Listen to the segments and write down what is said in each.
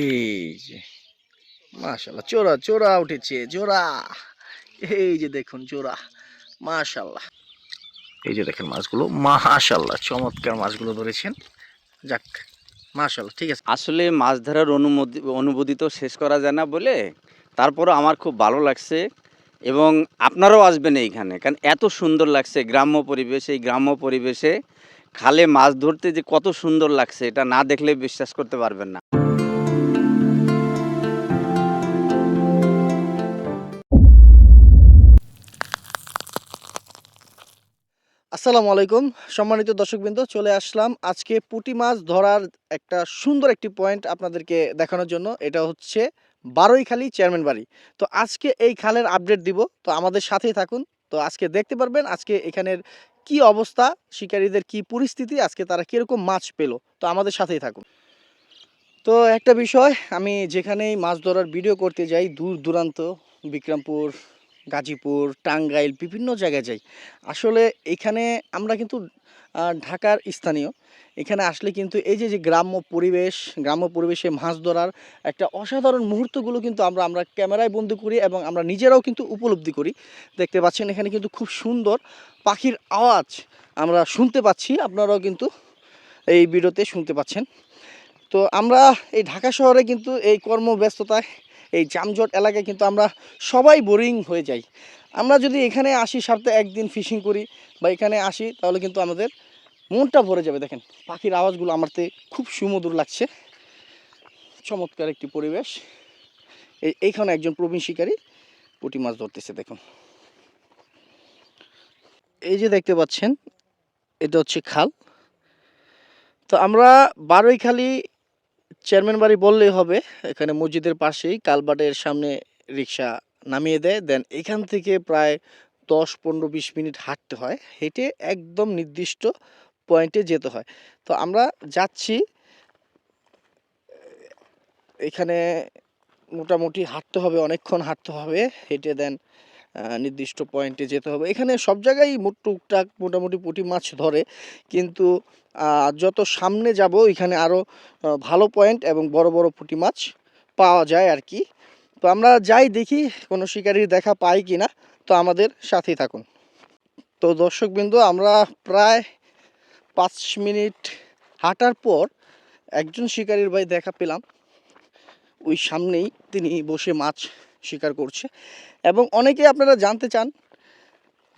এই যে, মাশাল্লাহ, চোরা চোরা উঠেছে জোড়া এই যে দেখুন জোড়া মাশাল্লাহ। এই যে দেখেন মাছগুলো, মাশাল্লাহ, চমৎকার মাছগুলো ধরেছেন। যাক, মাশাল্লাহ, ঠিক আছে। আসলে মাছ ধরার অনুমতি অনুভূতি তো শেষ করা যায় না বলে তারপরও আমার খুব ভালো লাগছে এবং আপনারাও আসবেন এইখানে, কারণ এত সুন্দর লাগছে গ্রাম্য পরিবেশ, এই গ্রাম্য পরিবেশে খালে মাছ ধরতে যে কত সুন্দর লাগছে, এটা না দেখলে বিশ্বাস করতে পারবেন না। আসসালামু আলাইকুম, সম্মানিত দর্শকবৃন্দ, চলে আসলাম আজকে পুঁটি মাছ ধরার একটা সুন্দর একটি পয়েন্ট আপনাদেরকে দেখানোর জন্য, এটা হচ্ছে বারোইখালি চেয়ারম্যান বাড়ি। তো আজকে এই খালের আপডেট দিব, তো আমাদের সাথেই থাকুন, তো আজকে দেখতে পারবেন, আজকে এখানের কি অবস্থা, শিকারীদের কি পরিস্থিতি, আজকে তারা কীরকম মাছ পেল? তো আমাদের সাথেই থাকুন। তো একটা বিষয়, আমি যেখানেই মাছ ধরার ভিডিও করতে যাই, দূর দূরান্ত, বিক্রমপুর, গাজীপুর, টাঙ্গাইল, বিভিন্ন জায়গায় যাই। আসলে এখানে আমরা কিন্তু ঢাকার স্থানীয়। এখানে আসলে কিন্তু এই যে যে গ্রাম্য পরিবেশ, গ্রাম্য পরিবেশে মাছ ধরার একটা অসাধারণ মুহূর্তগুলো কিন্তু আমরা আমরা ক্যামেরায় বন্দি করি এবং আমরা নিজেরাও কিন্তু উপলব্ধি করি। দেখতে পাচ্ছেন এখানে কিন্তু খুব সুন্দর পাখির আওয়াজ আমরা শুনতে পাচ্ছি, আপনারাও কিন্তু এই ভিডিওতে শুনতে পাচ্ছেন। তো আমরা এই ঢাকা শহরে কিন্তু এই কর্মব্যস্ততায়, এই যানজট এলাকায় কিন্তু আমরা সবাই বোরিং হয়ে যাই। আমরা যদি এখানে আসি সপ্তাহে একদিন ফিশিং করি বা এখানে আসি, তাহলে কিন্তু আমাদের মনটা ভরে যাবে, দেখেন। পাখির আওয়াজগুলো আমারতে খুব সুমধুর লাগছে। চমৎকার একটি পরিবেশ। এই, এইখানে একজন প্রবীণ শিকারী পুঁটি মাছ ধরতেছে, দেখুন। এই যে দেখতে পাচ্ছেন, এটা হচ্ছে খাল। তো আমরা বারোইখালি চেয়ারম্যান বাড়ি বললেই হবে, এখানে মসজিদের পাশেই কালবাটের সামনে রিক্সা নামিয়ে দেয়। দেন এখান থেকে প্রায় দশ, পনেরো, বিশ মিনিট হাঁটতে হয়। হেঁটে একদম নির্দিষ্ট পয়েন্টে যেতে হয়। তো আমরা যাচ্ছি, এখানে মোটামুটি হাঁটতে হবে, অনেকক্ষণ হাঁটতে হবে, হেঁটে দেন নির্দিষ্ট পয়েন্টে যেতে হবে। এখানে সব জায়গায় টুকটাক মোটামুটি পুঁটি মাছ ধরে, কিন্তু যত সামনে যাব, এখানে আরও ভালো পয়েন্ট এবং বড় বড় পুঁটি মাছ পাওয়া যায় আর কি তো আমরা যাই দেখি, কোনো শিকারির দেখা পাই কি না তো আমাদের সাথেই থাকুন। তো দর্শকবৃন্দ, আমরা প্রায় পাঁচ মিনিট হাঁটার পর একজন শিকারির ভাই দেখা পেলাম। ওই সামনেই তিনি বসে মাছ শিকার করছে। এবং অনেকে আপনারা জানতে চান,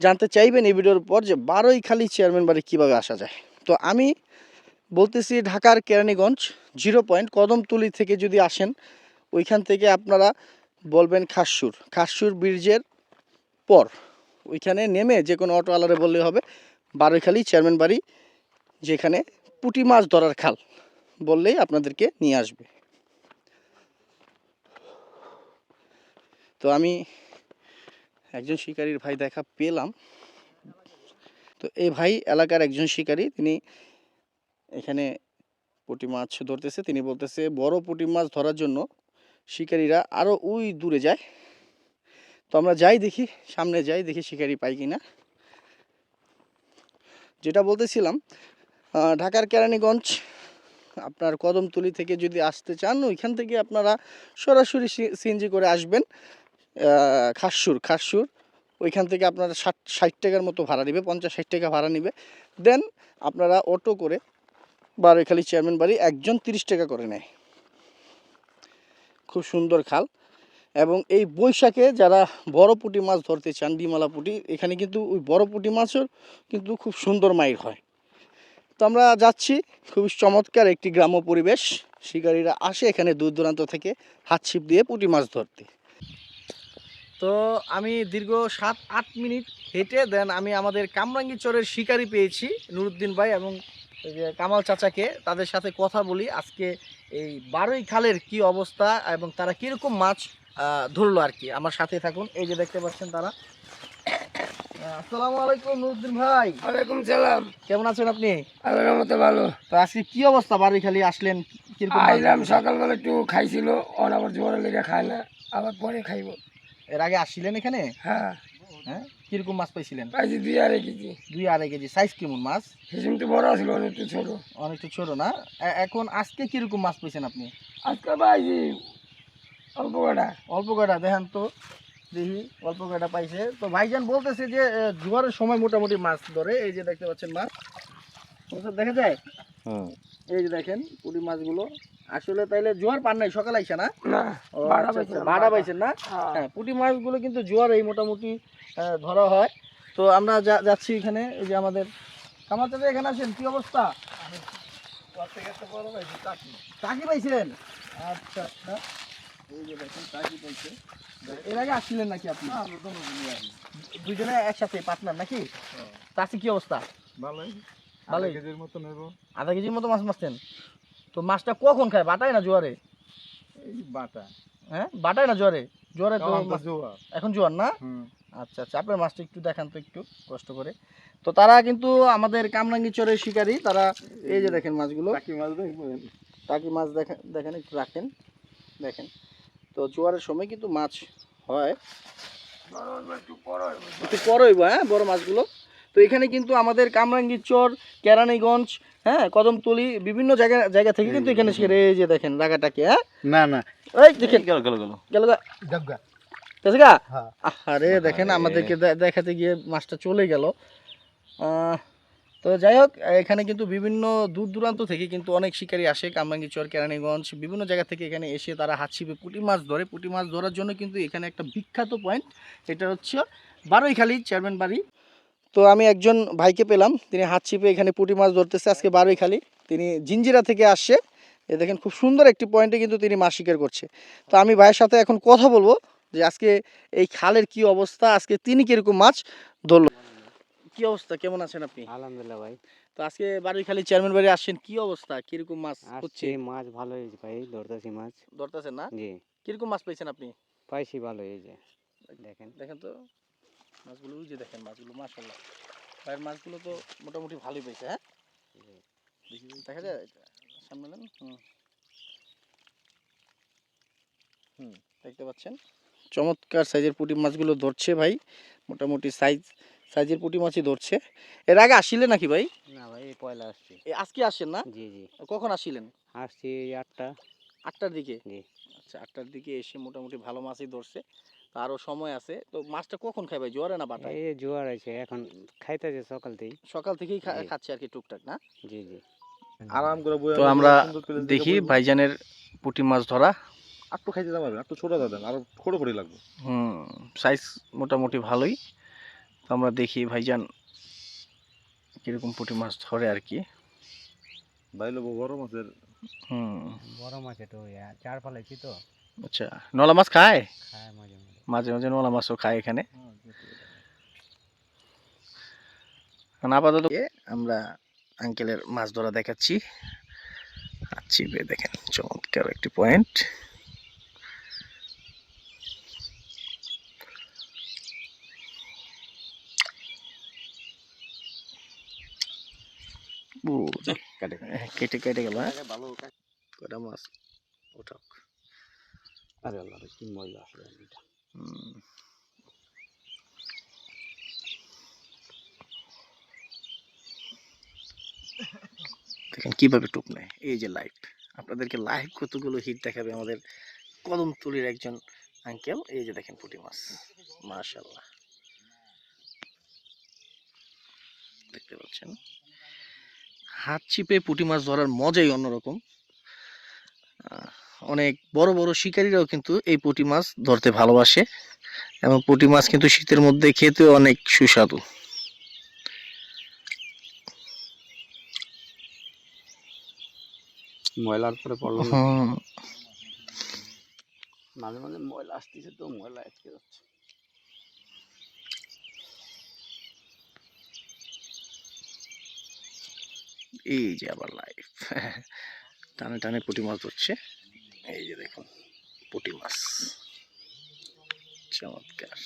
জানতে চাইবেন এই ভিডিওর পর যে বারোই খালি চেয়ারম্যান বাড়ি কীভাবে আসা যায়। তো আমি বলতেছি ঢাকার কেরানীগঞ্জ জিরো পয়েন্ট কদমতুলি থেকে যদি আসেন, ওইখান থেকে আপনারা বলবেন খাসুর। খাসুর ব্রিজের পর, ওইখানে নেমে যে কোনো অটোওয়ালারে বললে হবে বারোইখালি চেয়ারম্যান বাড়ি যেখানে পুটি মাছ ধরার খাল বললেই আপনাদেরকে নিয়ে আসবে। তো আমি একজন শিকারীর ভাই দেখা পেলাম। তো এই ভাই এলাকার একজন শিকারী, তিনি এখানে পুঁটি মাছ ধরতেছে। তিনি বলতেছে, বড় পুঁটি মাছ ধরার জন্য শিকারীরা আরও ওই দূরে যায়। তো আমরা যাই দেখি, সামনে যাই দেখি শিকারি পাই কিনা। যেটা বলতেছিলাম ঢাকার কেরানীগঞ্জ, আপনার কদমতলি থেকে যদি আসতে চান, ওইখান থেকে আপনারা সরাসরি সিএনজি করে আসবেন খাসুর খাসুর, ওইখান থেকে আপনারা ষাট ষাট টাকার মতো ভাড়া নেবে, পঞ্চাশ, ষাট টাকা ভাড়া নেবে। দেন আপনারা অটো করে বারোখালি চেয়ারম্যান বাড়ি একজন তিরিশ টাকা করে নেয়। খুব সুন্দর খাল। এবং এই বৈশাখে যারা বড় পুঁটি মাছ ধরতে চান, ডিমালা পুঁটি, এখানে কিন্তু ওই বড় পুঁটি মাছও কিন্তু খুব সুন্দর মাইর হয়। তো আমরা যাচ্ছি। খুবই চমৎকার একটি গ্রাম্য পরিবেশ। শিকারীরা আসে এখানে দূর দূরান্ত থেকে হাত ছিপ দিয়ে পুঁটি মাছ ধরতে। তো আমি দীর্ঘ সাত, আট মিনিট হেঁটে দেন আমি আমাদের কামরাঙ্গি চরের শিকারি পেয়েছি, নুরুদ্দিন ভাই এবং কামাল চাচাকে। তাদের সাথে কথা বলি, আজকে এই বারোই খালের কি অবস্থা এবং তারা কীরকম মাছ ধরলো আর কি। আমার সাথে থাকুন। এই যে দেখতে পাচ্ছেন তারা। আসসালামু আলাইকুম নুরুদ্দিন ভাই। ওয়ালাইকুম সালাম। কেমন আছেন আপনি? আল্লাহর মতো ভালো। তো আজকে কি অবস্থা? বারোই খালি আসলেন কীরকম আইলাম সকালবেলা একটু খাইছিল অন আবার জোরে লেগে খায় না আবার পরে খাইব। এর আগে আসছিলেন এখানে? হ্যাঁ। হ্যাঁ? কীরকম মাছ পাইছিলেন? পাইছি দুই আড়াই কেজি। দুই আড়াই কেজি। সাইজ কেমন মাছ? তো বড় ছিল অনেকটা ছোট। অনেকটা ছোট না? এখন আজকে কীরকম মাছ পাইছেন আপনি? আজকে পাইছি অল্প কটা। অল্প কয়টা দেখেন তো। দেখি অল্প কয়টা পাইছে। তো ভাইজান বলতেছে যে জোয়ারের সময় মোটামুটি মাছ ধরে। এই যে দেখতে পাচ্ছেন মাছ। দেখা যায়? এই যে দেখেন পুঁটি মাছগুলো। আসলে তাইলে জোয়ার পান নাই সকাল আইসা না? ভাড়া আচ্ছা, পাইছেন না? হ্যাঁ। পুটি পুঁটি মাছগুলো কিন্তু জোয়ার এই মোটামুটি ধরা হয়। তো আমরা যা- যাচ্ছি এখানে এই যে আমাদের আমার চাচা এখানে আছেন? কি অবস্থা? টাকি পাইছেন? আচ্ছা আচ্ছা। এই যে দেখেন টাকি পাইছে এর আগে আসছিলেন নাকি আপনি দুজনে একসাথে পার্টনার নাকি? কি অবস্থা? ভালোই। ভালোই। কেজির মতো নেব। আধা কেজির মতো মাছ মারছেন? তো মাছটা কখন খায়? বাটায় না জোয়ারে? এই বাটা। হ্যাঁ? বাটায় না জোয়ারে? জোয়ারে তো মাছ- এখন জোয়ার না? আচ্ছা আচ্ছা আপনার মাছটা একটু দেখান তো একটু কষ্ট করে। তো তারা কিন্তু আমাদের কামরাঙ্গি চরের শিকারী। তারা এই যে দেখেন মাছগুলো। টাকি মাছ দেখবেন? টাকি মাছ দেখেন দেখেন একটু রাখেন। দেখেন। তো জোয়ারের সময় কিন্তু মাছ হয়। একটু বড় হইবো। হইব হ্যাঁ বড় মাছগুলো। তো এখানে কিন্তু আমাদের কামরাঙ্গীর চর কেরানীগঞ্জ হ্যাঁ কদমতলি বিভিন্ন জায়গা জায়গা থেকে কিন্তু এখানে শিকার এই যে দেখেন রাগাটাকে হ্যাঁ? না না। এই দেখেন। গেল গেল গেল। গেল গা। হ্যাঁ। আরে দেখেন আমাদেরকে দেখাতে গিয়ে মাছটা চলে গেল। আহ, তো যাই হোক, এখানে কিন্তু বিভিন্ন দূর দূরান্ত থেকে কিন্তু অনেক শিকারী আসে। কামরাঙ্গীচর কেরানীগঞ্জ, বিভিন্ন জায়গা থেকে এখানে এসে তারা হাত ছিপে পুঁটি মাছ ধরে। পুঁটি মাছ ধরার জন্য কিন্তু এখানে একটা বিখ্যাত পয়েন্ট এটা হচ্ছে বারোইখালি চেয়ারম্যান বাড়ি। তো আমি একজন ভাইকে পেলাম, তিনি হাত ছিপে এখানে পুঁটি মাছ ধরতেছে আজকে বারোইখালি। তিনি জিঞ্জিরা থেকে আসছে। এ দেখেন খুব সুন্দর একটি পয়েন্টে কিন্তু তিনি মাছ শিকার করছে। তো আমি ভাইয়ের সাথে এখন কথা বলব যে আজকে এই খালের কি অবস্থা, আজকে তিনি কীরকম মাছ ধরলো। কি অবস্থা? কেমন আছেন আপনি? আলহামদুলিল্লাহ ভাই। তো আজকে বাড়িখালি চেয়ারম্যান বাড়ি আসছেন কি অবস্থা? কীরকম মাছ হচ্ছে? মাছ ভালো হয়েছে ভাই ধরতেছি মাছ। ধরতেছেন না? জি। কীরকম মাছ পেয়েছেন আপনি? পাইছি ভালো হয়েছে। দেখেন। দেখেন তো মাছগুলো ওই যে দেখেন মাছগুলো মাশাল্লাহ ভাইয়ের মাছগুলো তো মোটামুটি ভালোই পেয়েছে হ্যাঁ? দেখা যায় সামনে হুম। হুম দেখতে পাচ্ছেন? চমৎকার সাইজের পুঁটি মাছগুলো ধরছে ভাই মোটামুটি সাইজ সাইজের পুঁটি মাছই ধরছে। এর আগে আসিলে নাকি ভাই? না ভাই এই পয়লা আসছি। আজকে আসেন না? জি জি। কখন আসিলেন? আসছি আটটা। আটটার দিকে? জি। আচ্ছা আটটার দিকে এসে মোটামুটি ভালো মাছই ধরছে। তো আরও সময় আছে। তো মাছটা কখন খাই ভাই জোয়ারে না বাটায়? এই জোয়ার আছে এখন খাইতেছে সকাল থেকেই। সকাল থেকেই খাচ্ছে আর কি টুকটাক না? জি জি। আরাম করে তো আমরা দেখি ভাইজানের পুঁটি মাছ ধরা। আর আটটু খাইতে যাবে আটটু ছোট দাদেন আর খড়ো খড়ি লাগবে। হুম সাইজ মোটামুটি ভালোই। তো আমরা দেখি ভাইজান কীরকম পুঁটি মাছ ধরে আর কি। বড় মাছের। হুম। বড় মাছ চার তো? আচ্ছা নলা মাছ খায়? খায় মাঝে মাঝে। মাঝে মাঝে নলা মাছও খায় এখানে। এখন আপাতত আমরা আঙ্কেলের মাছ ধরা দেখাচ্ছি। আর চিপে দেখেন চমৎকার একটি পয়েন্ট কাটে হ্যাঁ, কেটে কেটে গেল হ্যাঁ? ভালো কটা মাছ? ওঠাও আরে আল্লাহ কি মজা আসলে এটা দেখেন কীভাবে টুপ নেয়। এই যে লাইভ আপনাদেরকে লাইভ কতগুলো হিট দেখাবে আমাদের কদমতলির একজন আঙ্কেল এই যে দেখেন পুঁটি মাছ। মাশাল্লাহ দেখতে পাচ্ছেন? হাত চিপে পুঁটি মাছ ধরার মজাই অন্যরকম। অনেক বড় বড় শিকারীরাও কিন্তু এই পুঁটি মাছ ধরতে ভালোবাসে এবং পুঁটি মাছ কিন্তু শীতের মধ্যে খেতেও অনেক সুস্বাদু। ময়লার পরে পড়ল। না। মাঝে মাঝে ময়লা আসতেছে তো ময়লা আটকে যাচ্ছে। এই যে আবার লাইফ টানে টানে পুঁটি মাছ ধরছে। এই যে দেখুন, পুঁটি মাছ। চমৎকার।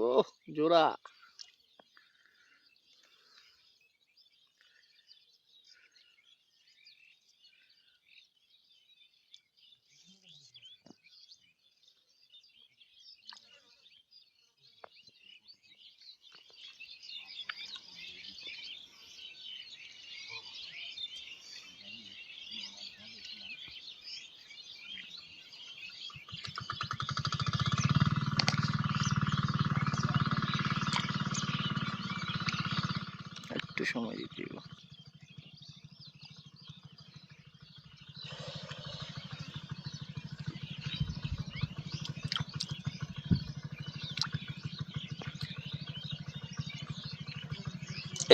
ও জোড়া একটু সময় দিতে হবে।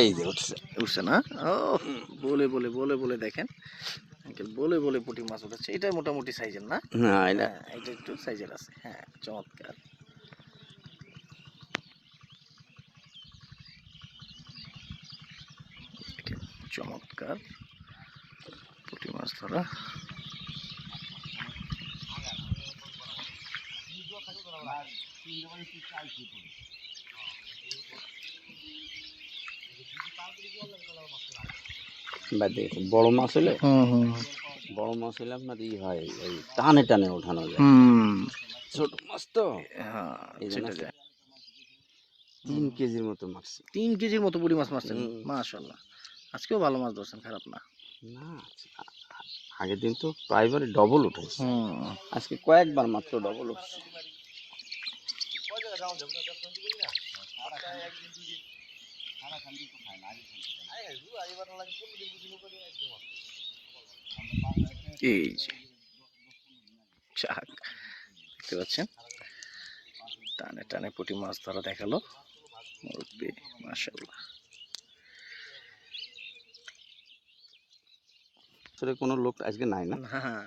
এই যে উঠছে উঠছে না? ও বলে বলে বলে বলে দেখেন। আঙ্কেল বলে বলে পুঁটি মাছ উঠেছে এটা মোটামুটি সাইজের না? না হ্যাঁ এটা একটু সাইজের আছে। হ্যাঁ চমৎকার দেখেন, চমৎকার। পুঁটি মাছ ধরা। বড় মাছ হলে বড় মাছ হলে আপনার ই হয় এই টানে টানে ওঠানো যায়। হুম। ছোট মাছ তো? হ্যাঁ। তিন কেজির মতো মারছি তিন কেজির মতো পুঁটি মাছ মারছেন। মাশাল্লাহ আজকেও ভালো মাছ ধরছেন খারাপ না। আগের দিন তো প্রায়বারে ডবল উঠেছে। হুম। আজকে কয়েকবার মাত্র ডবল উঠছে। এই শাক দেখতে পাচ্ছেন? টানে টানে পুঁটি মাছ ধরা দেখাল। মুরব্বি মাশাল্লাহ আসলে কোনো লোক আজকে নাই না। হ্যাঁ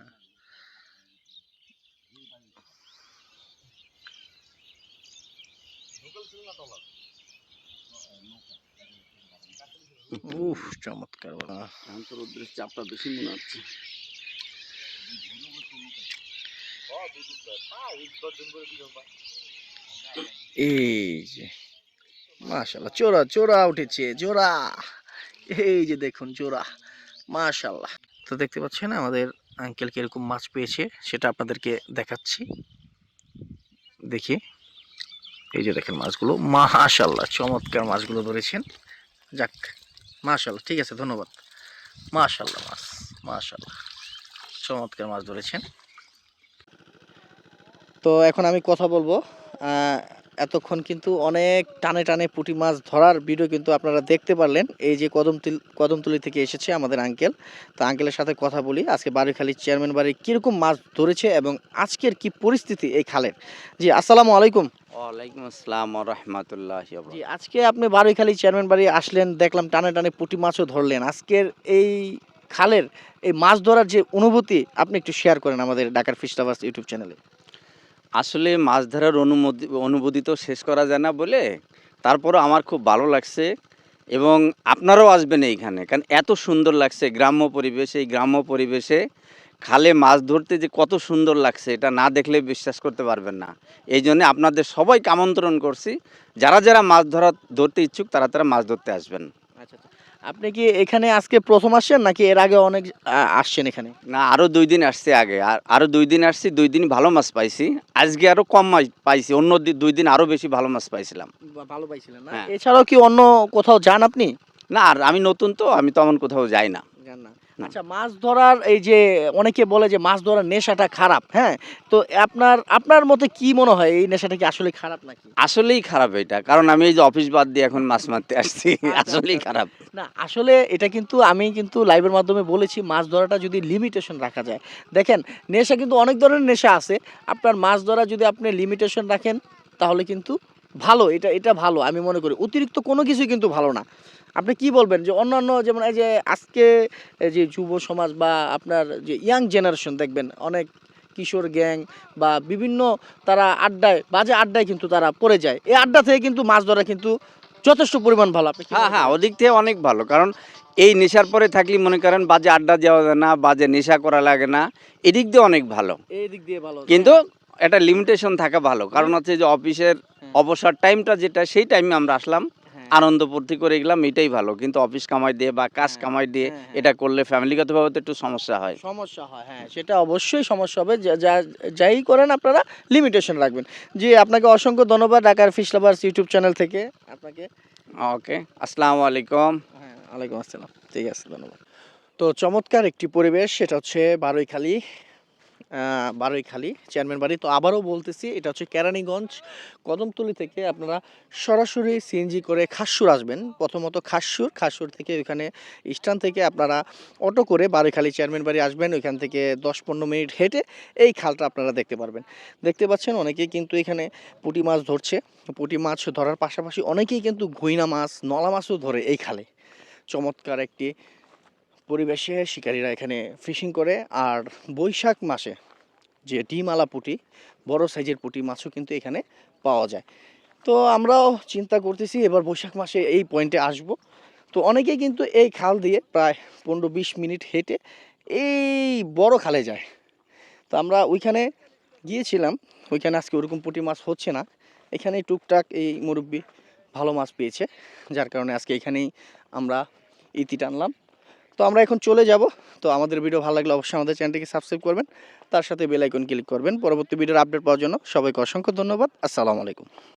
উফ চমৎকার বাবা। এখন তো রোদ্রের চাপটা বেশি মনে হচ্ছে। এই যে মাশাল্লাহ চোরা চোরা উঠেছে জোড়া এই যে দেখুন জোড়া মাশাল্লাহ তো দেখতে পাচ্ছেন আমাদের আঙ্কেল কীরকম মাছ পেয়েছে, সেটা আপনাদেরকে দেখাচ্ছি। দেখি, এই যে দেখেন মাছগুলো মাশাল্লাহ চমৎকার মাছগুলো ধরেছেন। যাক মাশাল্লাহ ঠিক আছে, ধন্যবাদ। মাশাল্লাহ মাছ মাশাল্লাহ চমৎকার মাছ ধরেছেন। তো এখন আমি কথা বলব এতক্ষণ কিন্তু অনেক টানে টানে পুঁটি মাছ ধরার ভিডিও কিন্তু আপনারা দেখতে পারলেন। এই যে কদমতুল কদমতলি থেকে এসেছে আমাদের আঙ্কেল। তো আঙ্কেলের সাথে কথা বলি আজকে বাড়িখালি চেয়ারম্যান বাড়ি কীরকম মাছ ধরেছে এবং আজকের কি পরিস্থিতি এই খালের? জি আসসালামু আলাইকুম। ওয়ালাইকুম আসসালাম রহমতুল্লাহ জি আজকে আপনি বাড়িখালি চেয়ারম্যান বাড়ি আসলেন দেখলাম টানে টানে পুঁটি মাছও ধরলেন। আজকের এই খালের এই মাছ ধরার যে অনুভূতি আপনি একটু শেয়ার করেন আমাদের ডাকার ফিশ লাভার্স ইউটিউব চ্যানেলে আসলে মাছ ধরার অনুমতি অনুভূতি তো শেষ করা যায় না বলে তারপরও আমার খুব ভালো লাগছে এবং আপনারাও আসবেন এইখানে। কারণ এত সুন্দর লাগছে গ্রাম্য পরিবেশ, এই গ্রাম্য পরিবেশে খালে মাছ ধরতে যে কত সুন্দর লাগছে এটা না দেখলে বিশ্বাস করতে পারবেন না। এই জন্য আপনাদের সবাইকে আমন্ত্রণ করছি, যারা যারা মাছ ধরা, ধরতে ইচ্ছুক তারা তারা মাছ ধরতে আসবেন। আচ্ছা আচ্ছা। আপনি কি এখানে আজকে প্রথম আসছেন নাকি এর আগে অনেক আসছেন এখানে? না আরও দুই দিন আসছে আগে। আর আরও দুই দিন আসছি দুই দিন ভালো মাছ পাইছি। আজকে আরও কম মাছ পাইছি অন্য দুই দিন আরও বেশি ভালো মাছ পাইছিলাম। ভালো পাইছিলেন না? হ্যাঁ। এছাড়াও কি অন্য কোথাও যান আপনি? না আর আমি নতুন তো আমি তেমন কোথাও যাই না। যান না না। আচ্ছা মাছ ধরার এই যে অনেকে বলে যে মাছ ধরার নেশাটা খারাপ হ্যাঁ? তো আপনার আপনার মতে কি মনে হয়? এই নেশাটা কি আসলে খারাপ নাকি? আসলেই খারাপ এটা। কারণ আমি এই যে অফিস বাদ দিয়ে এখন মাছ মারতে আসছি আসলেই খারাপ। না আসলে এটা কিন্তু আমি কিন্তু লাইভের মাধ্যমে বলেছি মাছ ধরাটা যদি লিমিটেশন রাখা যায়। দেখেন নেশা কিন্তু অনেক ধরনের নেশা আছে। আপনার মাছ ধরা যদি আপনি লিমিটেশন রাখেন তাহলে কিন্তু ভালো এটা এটা ভালো আমি মনে করি। অতিরিক্ত কোনো কিছুই কিন্তু ভালো না। আপনি কি বলবেন যে অন্যান্য যেমন এই যে আজকে এই যে যুব সমাজ বা আপনার যে ইয়াং জেনারেশন দেখবেন অনেক কিশোর গ্যাং বা বিভিন্ন তারা আড্ডায় বাজে আড্ডায় কিন্তু তারা পড়ে যায়। এই আড্ডা থেকে কিন্তু মাছ ধরা কিন্তু যথেষ্ট পরিমাণ ভালো। আপনি হ্যাঁ হ্যাঁ ওদিক থেকে অনেক ভালো। কারণ এই নেশার পরে থাকলে মনে করেন বাজে আড্ডা দেওয়া যায় না বাজে নেশা করা লাগে না। এদিক দিয়ে অনেক ভালো। এই দিক দিয়ে ভালো। কিন্তু একটা লিমিটেশন থাকা ভালো। কারণ হচ্ছে যে অফিসের হ্যাঁ। অবসর টাইমটা যেটা সেই টাইমে আমরা আসলাম। আনন্দ ফুর্তি করে গেলাম এটাই ভালো। কিন্তু অফিস কামাই দিয়ে বা কাজ হ্যাঁ, কামাই দিয়ে হ্যাঁ, হ্যাঁ। এটা করলে ফ্যামিলিগতভাবে তো একটু সমস্যা হয়। সমস্যা হয় হ্যাঁ সেটা অবশ্যই সমস্যা হবে। যা যাই করেন আপনারা লিমিটেশন রাখবেন। জি আপনাকে অসংখ্য ধন্যবাদ ঢাকার ফিশ লাভার্স ইউটিউব চ্যানেল থেকে। আপনাকে ওকে আসসালামু আলাইকুম। হ্যাঁ ওয়ালাইকুম আসসালাম। ঠিক আছে ধন্যবাদ। তো চমৎকার একটি পরিবেশ সেটা হচ্ছে বারৈখালী বারৈখালী চেয়ারম্যান বাড়ি। তো আবারও বলতেছি, এটা হচ্ছে কেরানীগঞ্জ, কদমতলি থেকে আপনারা সরাসরি সিএনজি করে খাসুর আসবেন। প্রথমত খাসুর খাসুর থেকে ওইখানে স্ট্যান্ড থেকে আপনারা অটো করে বারৈখালী চেয়ারম্যান বাড়ি আসবেন। ওইখান থেকে দশ পনেরো মিনিট হেঁটে এই খালটা আপনারা দেখতে পারবেন। দেখতে পাচ্ছেন অনেকেই কিন্তু এখানে পুঁটি মাছ ধরছে। পুঁটি মাছ ধরার পাশাপাশি অনেকেই কিন্তু ঘুইনা মাছ, নলা মাছও ধরে এই খালে। চমৎকার একটি পরিবেশে শিকারীরা এখানে ফিশিং করে আর বৈশাখ মাসে যে ডিমালা পুঁটি, বড় সাইজের পুঁটি মাছও কিন্তু এখানে পাওয়া যায়। তো আমরাও চিন্তা করতেছি এবার বৈশাখ মাসে এই পয়েন্টে আসব। তো অনেকেই কিন্তু এই খাল দিয়ে প্রায় পনেরো বিশ মিনিট হেঁটে এই বড় খালে যায়। তো আমরা ওইখানে গিয়েছিলাম, ওইখানে আজকে ওরকম পুঁটি মাছ হচ্ছে না। এখানে টুকটাক এই মুরব্বি ভালো মাছ পেয়েছে, যার কারণে আজকে এখানেই আমরা ইতি টানলাম। তো আমরা এখন চলে যাব। তো আমাদের ভিডিও ভালো লাগলে অবশ্যই আমাদের চ্যানেলটিকে সাবস্ক্রাইব করবেন। তার সাথে বেলাইকন ক্লিক করবেন। পরবর্তী ভিডিওর আপডেট পাওয়ার জন্য সবাইকে অসংখ্য ধন্যবাদ। আসসালামু আলাইকুম।